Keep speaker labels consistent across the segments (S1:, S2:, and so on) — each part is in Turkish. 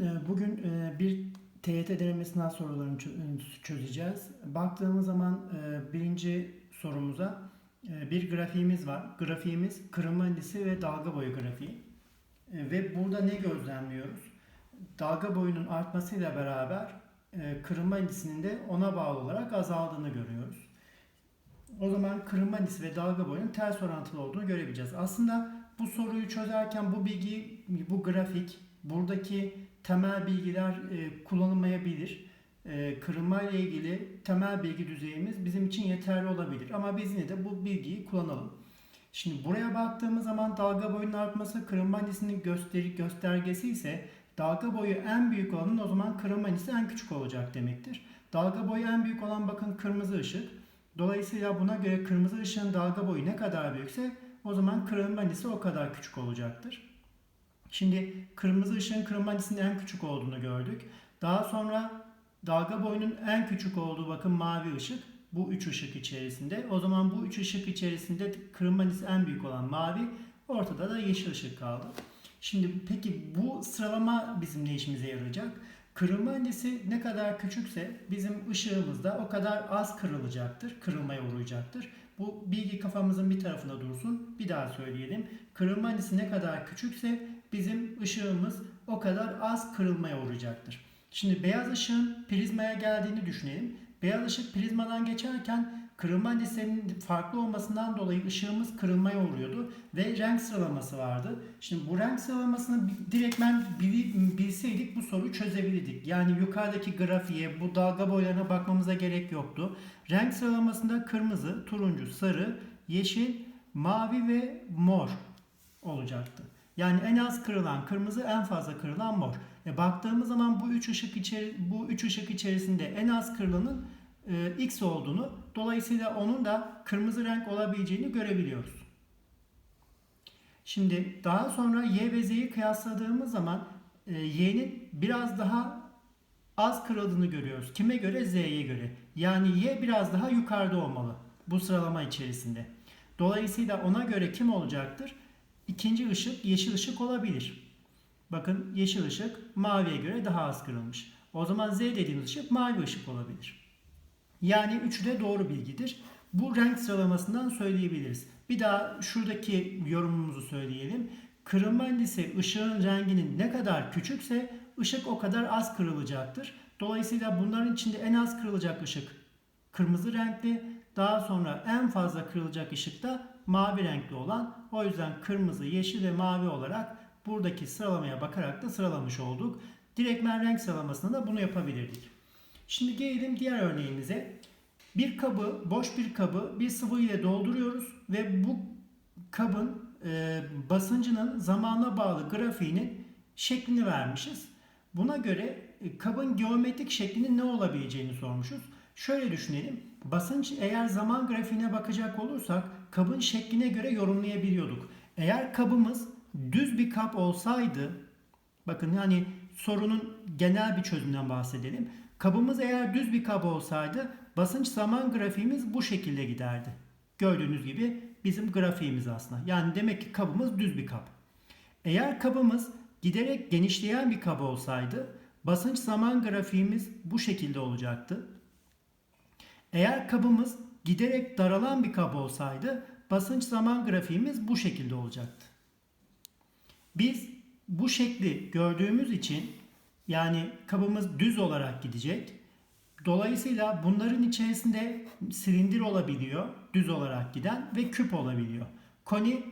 S1: e, bugün e, bir TYT deneme sorularını e, çözeceğiz. Baktığımız zaman e, birinci sorumuza bir grafiğimiz var. Grafiğimiz kırılma indisi ve dalga boyu grafiği. Ve burada ne gözlemliyoruz? Dalga boyunun artmasıyla beraber kırılma indisinin de ona bağlı olarak azaldığını görüyoruz. O zaman kırılma indisi ve dalga boyunun ters orantılı olduğunu görebileceğiz. Aslında bu soruyu çözerken bu bilgi, bu grafik, buradaki temel bilgiler e, kullanılmayabilir. E, kırılma ile ilgili temel bilgi düzeyimiz bizim için yeterli olabilir. Ama biz yine de bu bilgiyi kullanalım. Şimdi buraya baktığımız zaman dalga boyunun artması kırılma indisinin gösteri, göstergesi ise dalga boyu en büyük olanın o zaman kırılma indisi en küçük olacak demektir. Dalga boyu en büyük olan bakın kırmızı ışık. Dolayısıyla buna göre kırmızı ışığın dalga boyu ne kadar büyükse o zaman kırılma indisi o kadar küçük olacaktır. Şimdi kırmızı ışığın kırılma indisinin en küçük olduğunu gördük. Daha sonra dalga boyunun en küçük olduğu bakın mavi ışık. Bu üç ışık içerisinde. O zaman bu üç ışık içerisinde kırılma indisi en büyük olan mavi. Ortada da yeşil ışık kaldı. Şimdi peki bu sıralama bizim ne işimize yarayacak? Kırılma ne kadar küçükse bizim ışığımız da o kadar az kırılacaktır, kırılmaya uğrayacaktır. Bu bilgi kafamızın bir tarafında dursun. Bir daha söyleyelim. Kırılma ne kadar küçükse bizim ışığımız o kadar az kırılmaya uğrayacaktır. Şimdi beyaz ışığın prizmaya geldiğini düşünelim. Beyaz ışık prizmadan geçerken kırılma indisinin farklı olmasından dolayı ışığımız kırılmaya uğruyordu ve renk sıralaması vardı. Şimdi bu renk sıralamasını direktmen bilseydik bu soruyu çözebilirdik. Yani yukarıdaki grafiğe, bu dalga boylarına bakmamıza gerek yoktu. Renk sıralamasında kırmızı, turuncu, sarı, yeşil, mavi ve mor olacaktı. Yani en az kırılan kırmızı, en fazla kırılan mor. E baktığımız zaman bu üç ışık içeri, bu üç ışık içerisinde en az kırılanın e, X olduğunu, dolayısıyla onun da kırmızı renk olabileceğini görebiliyoruz. Şimdi daha sonra Y ve Z'yi kıyasladığımız zaman e, Y'nin biraz daha az kırıldığını görüyoruz. Kime göre? Z'ye göre. Yani Y biraz daha yukarıda olmalı bu sıralama içerisinde. Dolayısıyla ona göre kim olacaktır? İkinci ışık yeşil ışık olabilir. Bakın yeşil ışık maviye göre daha az kırılmış. O zaman Z dediğimiz ışık mavi ışık olabilir. Yani üçü de doğru bilgidir. Bu renk sıralamasından söyleyebiliriz. Bir daha şuradaki yorumumuzu söyleyelim. Kırılma indisi ışığın renginin ne kadar küçükse ışık o kadar az kırılacaktır. Dolayısıyla bunların içinde en az kırılacak ışık kırmızı renkli. Daha sonra en fazla kırılacak ışık da mavi renkli olan. O yüzden kırmızı, yeşil ve mavi olarak buradaki sıralamaya bakarak da sıralamış olduk. Direktmen renk sıralamasında da bunu yapabilirdik. Şimdi gelelim diğer örneğimize. Bir kabı, boş bir kabı bir sıvı ile dolduruyoruz ve bu kabın e, basıncının zamana bağlı grafiğinin şeklini vermişiz. Buna göre e, kabın geometrik şeklinin ne olabileceğini sormuşuz. Şöyle düşünelim. Basınç eğer zaman grafiğine bakacak olursak kabın şekline göre yorumlayabiliyorduk. Eğer kabımız düz bir kap olsaydı bakın hani sorunun genel bir çözümünden bahsedelim. Kabımız eğer düz bir kap olsaydı basınç zaman grafiğimiz bu şekilde giderdi. Gördüğünüz gibi bizim grafiğimiz aslında. Yani demek ki kabımız düz bir kap. Eğer kabımız giderek genişleyen bir kap olsaydı basınç zaman grafiğimiz bu şekilde olacaktı. Eğer kabımız giderek daralan bir kap olsaydı basınç zaman grafiğimiz bu şekilde olacaktı. Biz bu şekli gördüğümüz için yani kabımız düz olarak gidecek. Dolayısıyla bunların içerisinde silindir olabiliyor, düz olarak giden ve küp olabiliyor. Koni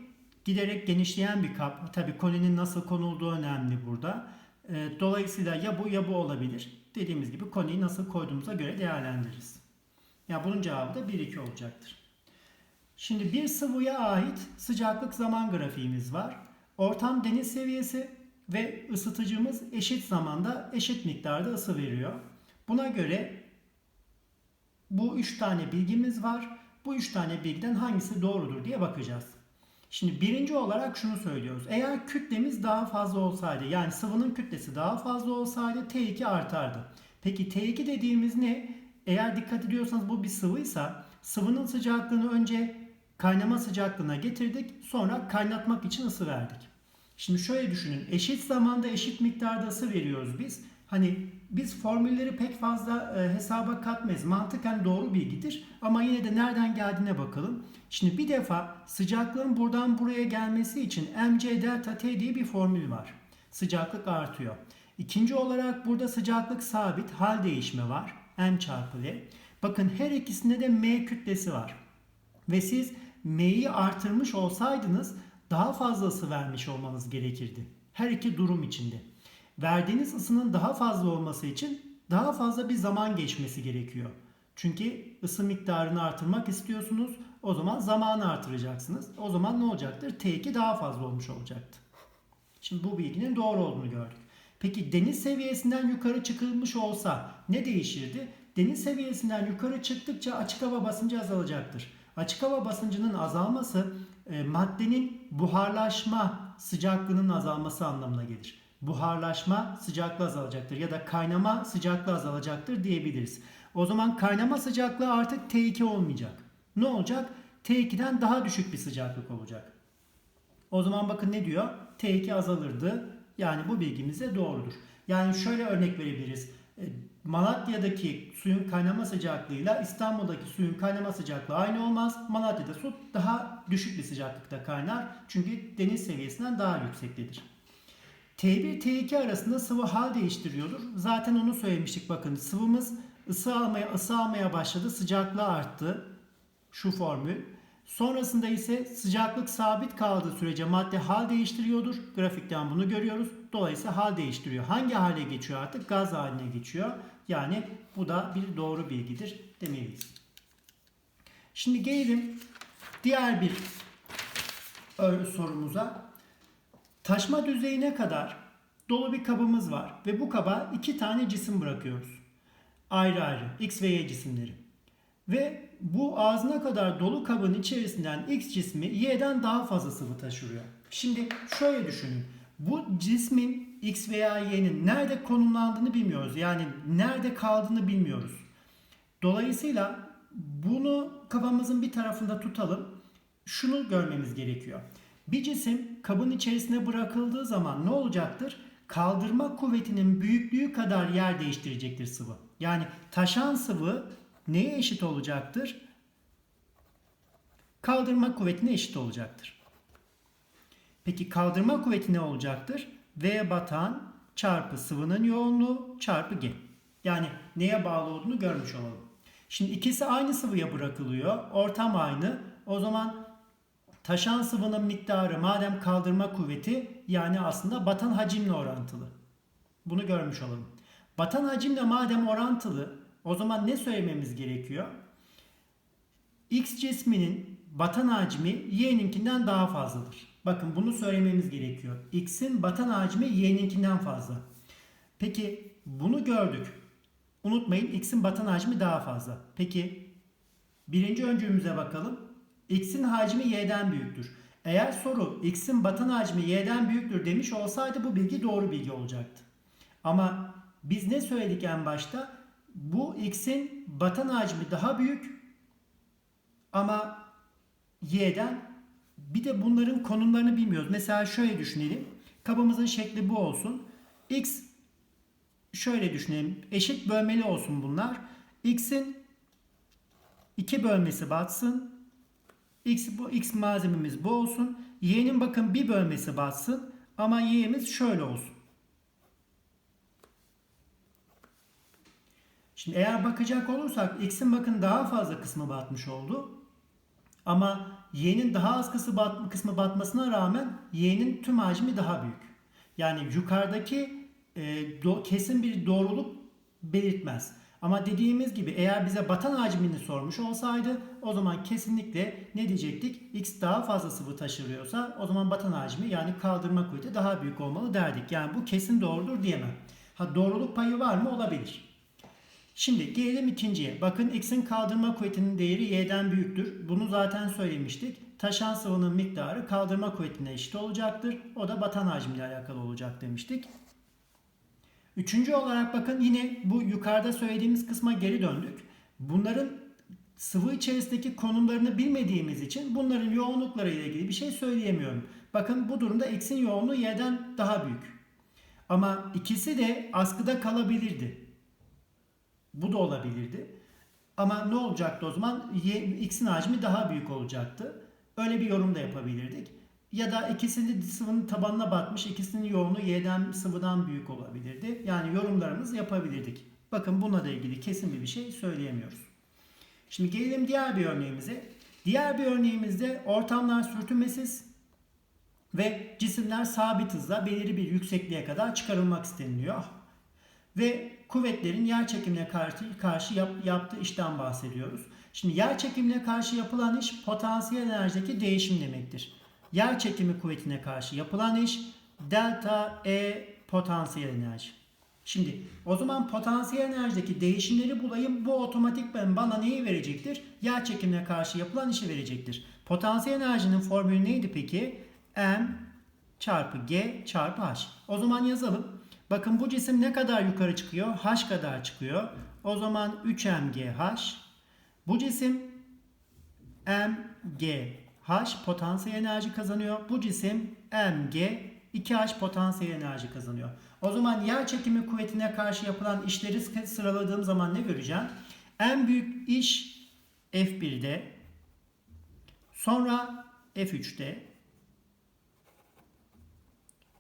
S1: giderek genişleyen bir kap. Tabi koninin nasıl konulduğu önemli burada. Ee, Dolayısıyla ya bu ya bu olabilir. Dediğimiz gibi koniyi nasıl koyduğumuza göre değerlendiririz. Ya bunun cevabı da 1-2 olacaktır. Şimdi bir sıvıya ait sıcaklık zaman grafiğimiz var. Ortam deniz seviyesi ve ısıtıcımız eşit zamanda eşit miktarda ısı veriyor. Buna göre bu üç tane bilgimiz var. Bu üç tane bilgiden hangisi doğrudur diye bakacağız. Şimdi birinci olarak şunu söylüyoruz. Eğer kütlemiz daha fazla olsaydı yani sıvının kütlesi daha fazla olsaydı T2 artardı. Peki T2 dediğimiz ne? Eğer dikkat ediyorsanız bu bir sıvıysa sıvının sıcaklığını önce kaynama sıcaklığına getirdik sonra kaynatmak için ısı verdik. Şimdi şöyle düşünün. Eşit zamanda eşit miktarda ısı veriyoruz biz. Hani biz formülleri pek fazla e, hesaba katmayız. Mantıken doğru bilgidir. Ama yine de nereden geldiğine bakalım. Şimdi bir defa sıcaklığın buradan buraya gelmesi için mc delta t diye bir formül var. Sıcaklık artıyor. İkinci olarak burada sıcaklık sabit, hal değişme var. M çarpı v. Bakın her ikisinde de m kütlesi var. Ve siz m'yi artırmış olsaydınız daha fazla ısı vermiş olmanız gerekirdi. Her iki durum içinde. Verdiğiniz ısının daha fazla olması için daha fazla bir zaman geçmesi gerekiyor. Çünkü ısı miktarını artırmak istiyorsunuz. O zaman zamanı artıracaksınız. O zaman ne olacaktır? T2 daha fazla olmuş olacaktı. Şimdi bu bilginin doğru olduğunu gördük. Peki deniz seviyesinden yukarı çıkılmış olsa ne değişirdi? Deniz seviyesinden yukarı çıktıkça açık hava basıncı azalacaktır. Açık hava basıncının azalması e, maddenin buharlaşma sıcaklığının azalması anlamına gelir. Buharlaşma sıcaklığı azalacaktır ya da kaynama sıcaklığı azalacaktır diyebiliriz. O zaman kaynama sıcaklığı artık T2 olmayacak. Ne olacak? T2'den daha düşük bir sıcaklık olacak. O zaman bakın ne diyor? T2 azalırdı. Yani bu bilgimiz de doğrudur. Yani şöyle örnek verebiliriz. E, Malatya'daki suyun kaynama sıcaklığıyla İstanbul'daki suyun kaynama sıcaklığı aynı olmaz. Malatya'da su daha düşük bir sıcaklıkta kaynar. Çünkü deniz seviyesinden daha yüksektedir. T1 T2 arasında sıvı hal değiştiriyordur. Zaten onu söylemiştik bakın. Sıvımız ısı almaya ısı almaya başladı. Sıcaklığı arttı. Şu formül. Sonrasında ise sıcaklık sabit kaldığı sürece madde hal değiştiriyordur. Grafikten bunu görüyoruz. Dolayısıyla hal değiştiriyor. Hangi hale geçiyor artık? Gaz haline geçiyor. Yani bu da bir doğru bilgidir demeliyiz. Şimdi gelelim diğer bir sorumuza. Taşma düzeyine kadar dolu bir kabımız var ve bu kaba iki tane cisim bırakıyoruz. Ayrı ayrı X ve Y cisimleri. Ve bu ağzına kadar dolu kabın içerisinden X cismi Y'den daha fazla sıvı taşırıyor. Şimdi şöyle düşünün. Bu cismin X veya Y'nin nerede konumlandığını bilmiyoruz. Yani nerede kaldığını bilmiyoruz. Dolayısıyla bunu kafamızın bir tarafında tutalım. Şunu görmemiz gerekiyor. Bir cisim kabın içerisine bırakıldığı zaman ne olacaktır? Kaldırma kuvvetinin büyüklüğü kadar yer değiştirecektir sıvı. Yani taşan sıvı neye eşit olacaktır? Kaldırma kuvvetine eşit olacaktır. Peki kaldırma kuvveti ne olacaktır? V batan çarpı sıvının yoğunluğu çarpı G. Yani neye bağlı olduğunu görmüş olalım. Şimdi ikisi aynı sıvıya bırakılıyor. Ortam aynı. O zaman taşan sıvının miktarı madem kaldırma kuvveti yani aslında batan hacimle orantılı. Bunu görmüş olalım. Batan hacimle madem orantılı o zaman ne söylememiz gerekiyor? X cisminin batan hacmi Y'ninkinden daha fazladır. Bakın bunu söylememiz gerekiyor. X'in batan hacmi Y'ninkinden fazla. Peki bunu gördük. Unutmayın X'in batan hacmi daha fazla. Peki birinci öncülümüze bakalım. X'in hacmi Y'den büyüktür. Eğer soru X'in batan hacmi Y'den büyüktür demiş olsaydı bu bilgi doğru bilgi olacaktı. Ama biz ne söyledik en başta? Bu X'in batan hacmi daha büyük ama Y'den bir de bunların konumlarını bilmiyoruz. Mesela şöyle düşünelim. Kabımızın şekli bu olsun. X şöyle düşünelim. Eşit bölmeli olsun bunlar. X'in iki bölmesi batsın. X bu X malzememiz bu olsun. Y'nin bakın bir bölmesi batsın ama Y'miz şöyle olsun. Şimdi eğer bakacak olursak X'in bakın daha fazla kısmı batmış oldu. Ama Y'nin daha az kısmı, bat, kısmı batmasına rağmen Y'nin tüm hacmi daha büyük. Yani yukarıdaki e, do, kesin bir doğruluk belirtmez. Ama dediğimiz gibi eğer bize batan hacmini sormuş olsaydı o zaman kesinlikle ne diyecektik? X daha fazla sıvı taşırıyorsa o zaman batan hacmi yani kaldırma kuvveti daha büyük olmalı derdik. Yani bu kesin doğrudur diyemem. Ha doğruluk payı var mı? Olabilir. Şimdi gelelim ikinciye. Bakın x'in kaldırma kuvvetinin değeri y'den büyüktür. Bunu zaten söylemiştik. Taşan sıvının miktarı kaldırma kuvvetine eşit olacaktır. O da batan hacmiyle alakalı olacak demiştik. Üçüncü olarak bakın yine bu yukarıda söylediğimiz kısma geri döndük. Bunların sıvı içerisindeki konumlarını bilmediğimiz için bunların yoğunlukları ile ilgili bir şey söyleyemiyorum. Bakın bu durumda x'in yoğunluğu y'den daha büyük. Ama ikisi de askıda kalabilirdi. Bu da olabilirdi. Ama ne olacaktı o zaman? X'in hacmi daha büyük olacaktı. Öyle bir yorum da yapabilirdik. Ya da ikisinin sıvının tabanına batmış, ikisinin yoğunluğu y'den sıvıdan büyük olabilirdi. Yani yorumlarımızı yapabilirdik. Bakın bununla da ilgili kesin bir şey söyleyemiyoruz. Şimdi gelelim diğer bir örneğimize. Diğer bir örneğimizde ortamlar sürtünmesiz ve cisimler sabit hızla belirli bir yüksekliğe kadar çıkarılmak isteniliyor. Ve kuvvetlerin yer çekimine karşı, karşı yap, yaptığı işten bahsediyoruz. Şimdi yer çekimine karşı yapılan iş potansiyel enerjideki değişim demektir. Yer çekimi kuvvetine karşı yapılan iş delta E potansiyel enerji. Şimdi o zaman potansiyel enerjideki değişimleri bulayım. Bu otomatik ben bana neyi verecektir? Yer çekimine karşı yapılan işi verecektir. Potansiyel enerjinin formülü neydi peki? M çarpı G çarpı H. O zaman yazalım. Bakın bu cisim ne kadar yukarı çıkıyor? H kadar çıkıyor. O zaman 3mgh. Bu cisim mgh potansiyel enerji kazanıyor. Bu cisim mg 2h potansiyel enerji kazanıyor. O zaman yer çekimi kuvvetine karşı yapılan işleri sıraladığım zaman ne göreceğim? En büyük iş F1'de, sonra F3'te,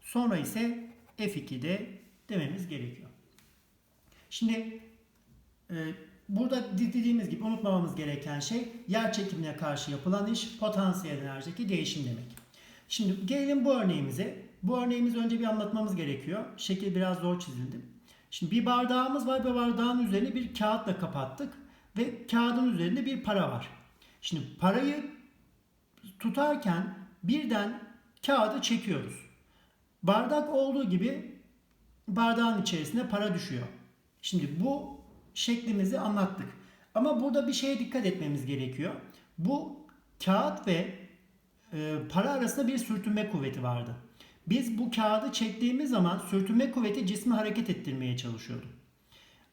S1: sonra ise F2'de dememiz gerekiyor. Şimdi e, burada dediğimiz gibi unutmamamız gereken şey yer çekimine karşı yapılan iş potansiyel enerjideki değişim demek. Şimdi gelelim bu örneğimize. Bu örneğimizi önce bir anlatmamız gerekiyor. Şekil biraz zor çizildi. Şimdi bir bardağımız var ve bardağın üzerine bir kağıtla kapattık ve kağıdın üzerinde bir para var. Şimdi parayı tutarken birden kağıdı çekiyoruz. Bardak olduğu gibi bardağın içerisine para düşüyor. Şimdi bu şeklimizi anlattık. Ama burada bir şeye dikkat etmemiz gerekiyor. Bu kağıt ve e, para arasında bir sürtünme kuvveti vardı. Biz bu kağıdı çektiğimiz zaman sürtünme kuvveti cismi hareket ettirmeye çalışıyordu.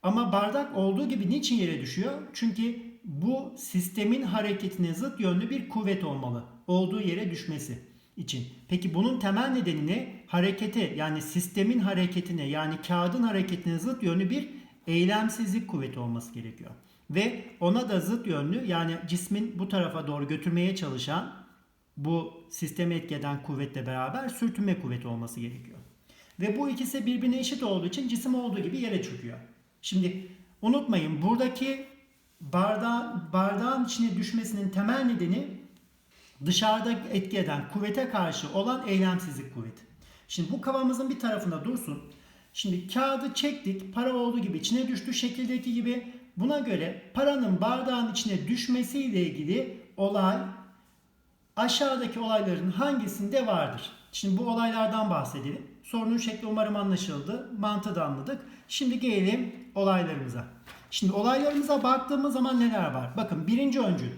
S1: Ama bardak olduğu gibi niçin yere düşüyor? Çünkü bu sistemin hareketine zıt yönlü bir kuvvet olmalı. Olduğu yere düşmesi için. Peki bunun temel nedeni ne? Harekete yani sistemin hareketine yani kağıdın hareketine zıt yönlü bir eylemsizlik kuvveti olması gerekiyor. Ve ona da zıt yönlü yani cismin bu tarafa doğru götürmeye çalışan bu sistemi etkeden kuvvetle beraber sürtünme kuvveti olması gerekiyor. Ve bu ikisi birbirine eşit olduğu için cisim olduğu gibi yere çöküyor. Şimdi unutmayın buradaki barda, bardağın içine düşmesinin temel nedeni dışarıda etki eden kuvvete karşı olan eylemsizlik kuvveti. Şimdi bu kavamızın bir tarafında dursun. Şimdi kağıdı çektik. Para olduğu gibi içine düştü. Şekildeki gibi. Buna göre paranın bardağın içine düşmesiyle ilgili olay aşağıdaki olayların hangisinde vardır? Şimdi bu olaylardan bahsedelim. Sorunun şekli umarım anlaşıldı. Mantığı da anladık. Şimdi gelelim olaylarımıza. Şimdi olaylarımıza baktığımız zaman neler var? Bakın birinci öncül.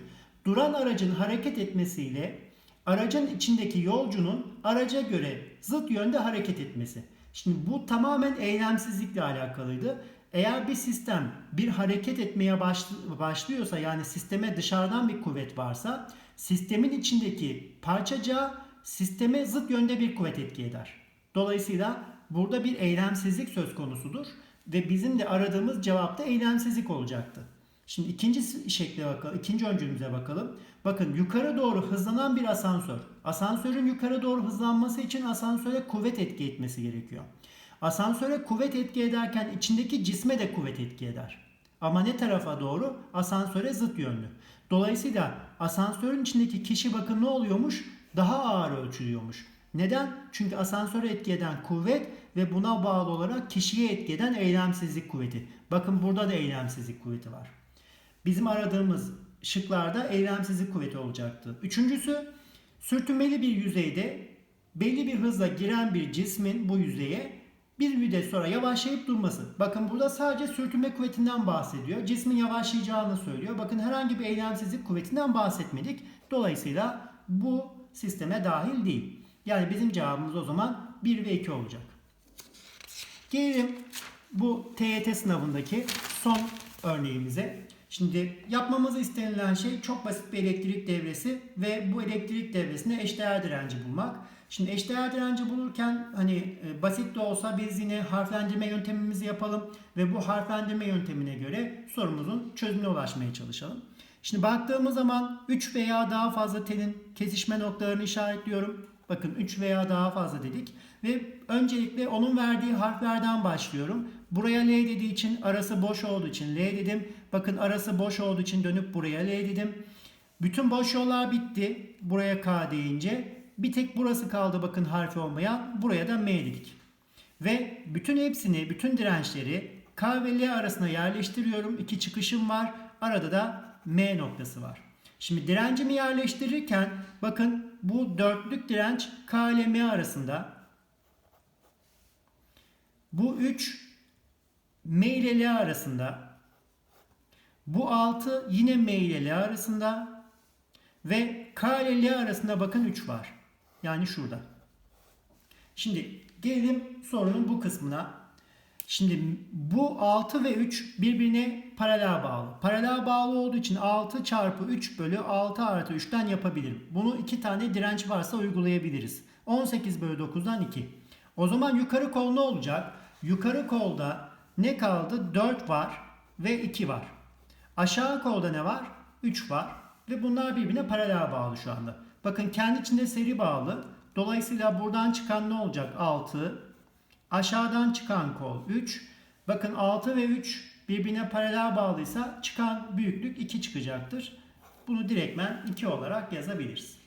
S1: Duran aracın hareket etmesiyle aracın içindeki yolcunun araca göre zıt yönde hareket etmesi. Şimdi bu tamamen eylemsizlikle alakalıydı. Eğer bir sistem bir hareket etmeye başlıyorsa yani sisteme dışarıdan bir kuvvet varsa sistemin içindeki parçacığa sisteme zıt yönde bir kuvvet etki eder. Dolayısıyla burada bir eylemsizlik söz konusudur ve bizim de aradığımız cevapta eylemsizlik olacaktı. Şimdi ikinci şekle bakalım, ikinci öncülümüze bakalım. Bakın yukarı doğru hızlanan bir asansör. Asansörün yukarı doğru hızlanması için asansöre kuvvet etki etmesi gerekiyor. Asansöre kuvvet etki ederken içindeki cisme de kuvvet etki eder. Ama ne tarafa doğru? Asansöre zıt yönlü. Dolayısıyla asansörün içindeki kişi bakın ne oluyormuş? Daha ağır ölçülüyormuş. Neden? Çünkü asansöre etki eden kuvvet ve buna bağlı olarak kişiye etki eden eylemsizlik kuvveti. Bakın burada da eylemsizlik kuvveti var. Bizim aradığımız şıklarda eylemsizlik kuvveti olacaktı. Üçüncüsü sürtünmeli bir yüzeyde belli bir hızla giren bir cismin bu yüzeye bir müddet sonra yavaşlayıp durması. Bakın burada sadece sürtünme kuvvetinden bahsediyor. Cismin yavaşlayacağını söylüyor. Bakın herhangi bir eylemsizlik kuvvetinden bahsetmedik. Dolayısıyla bu sisteme dahil değil. Yani bizim cevabımız o zaman 1 ve 2 olacak. Gelelim bu TYT sınavındaki son örneğimize. Şimdi yapmamız istenilen şey çok basit bir elektrik devresi ve bu elektrik devresine eşdeğer direnci bulmak. Şimdi eşdeğer direnci bulurken hani e, basit de olsa biz yine harflendirme yöntemimizi yapalım ve bu harflendirme yöntemine göre sorumuzun çözümüne ulaşmaya çalışalım. Şimdi baktığımız zaman 3 veya daha fazla telin kesişme noktalarını işaretliyorum. Bakın 3 veya daha fazla dedik. Ve öncelikle onun verdiği harflerden başlıyorum. Buraya L dediği için arası boş olduğu için L dedim. Bakın arası boş olduğu için dönüp buraya L dedim. Bütün boş yollar bitti. Buraya K deyince. Bir tek burası kaldı bakın harfi olmayan. Buraya da M dedik. Ve bütün hepsini, bütün dirençleri K ve L arasına yerleştiriyorum. İki çıkışım var. Arada da M noktası var. Şimdi direncimi yerleştirirken bakın bu dörtlük direnç K ile M arasında. Bu 3 M ile L arasında. Bu 6 yine M ile L arasında. Ve K ile L arasında bakın 3 var. Yani şurada. Şimdi gelelim sorunun bu kısmına. Şimdi bu 6 ve 3 birbirine paralel bağlı. Paralel bağlı olduğu için 6 çarpı 3 bölü 6 artı 3'ten yapabilirim. Bunu iki tane direnç varsa uygulayabiliriz. 18 bölü 9'dan 2. O zaman yukarı kol ne olacak? Yukarı kolda ne kaldı? 4 var ve 2 var. Aşağı kolda ne var? 3 var ve bunlar birbirine paralel bağlı şu anda. Bakın kendi içinde seri bağlı. Dolayısıyla buradan çıkan ne olacak? 6. Aşağıdan çıkan kol 3. Bakın 6 ve 3 birbirine paralel bağlıysa çıkan büyüklük 2 çıkacaktır. Bunu direktmen 2 olarak yazabiliriz.